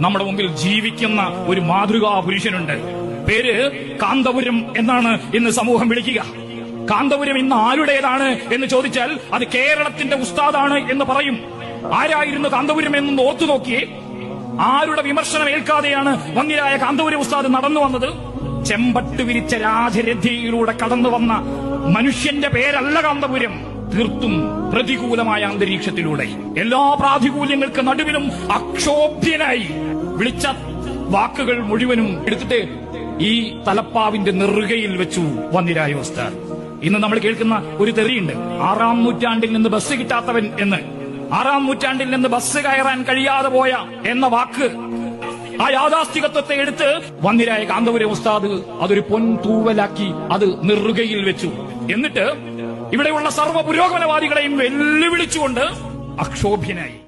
നമ്മുടെ മുമ്പിൽ ജീവിക്കുന്ന ഒരു മാതൃകാ പുരുഷനുണ്ട്. പേര് കാന്തപുരം എന്നാണ് ഇന്ന് സമൂഹം വിളിക്കുക. കാന്തപുരം ഇന്ന് ആരുടേതാണ് എന്ന് ചോദിച്ചാൽ അത് കേരളത്തിന്റെ ഉസ്താദാണ് എന്ന് പറയും. ആരായിരുന്നു കാന്തപുരം എന്ന് ഓർത്തു നോക്കിയേ. ആരുടെ വിമർശനം ഏൽക്കാതെയാണ് വന്യരായ കാന്തപുരം ഉസ്താദ് നടന്നു വന്നത്? ചെമ്പട്ട് വിരിച്ച രാജരഥിയിലൂടെ കടന്നു വന്ന മനുഷ്യന്റെ പേരല്ല കാന്തപുരം. തീർത്തും പ്രതികൂലമായ അന്തരീക്ഷത്തിലൂടെ എല്ലാ പ്രാതികൂല്യങ്ങൾക്ക് നടുവിലും അക്ഷോഭ്യനായി വിളിച്ച വാക്കുകൾ മുഴുവനും എടുത്തിട്ട് ഈ തലപ്പാവിന്റെ നെറുകയിൽ വെച്ചു വന്നിരായ ഉസ്താദ്. ഇന്ന് നമ്മൾ കേൾക്കുന്ന ഒരു തെറിയുണ്ട്. ആറാം നൂറ്റാണ്ടിൽ നിന്ന് ബസ് കിട്ടാത്തവൻ എന്ന്. ആറാം നൂറ്റാണ്ടിൽ നിന്ന് ബസ് കയറാൻ കഴിയാതെ പോയ എന്ന വാക്ക് ആ യാഥാസ്ഥികത്വത്തെ എടുത്ത് വന്നിരായ കാന്തപുരം ഉസ്താദ് അതൊരു പൊൻതൂവലാക്കി അത് നെറുകയിൽ വെച്ചു. എന്നിട്ട് ഇവിടെയുള്ള സർവ പുരോഗമനവാദികളെയും വെല്ലുവിളിച്ചുകൊണ്ട് അക്ഷോഭ്യനായി.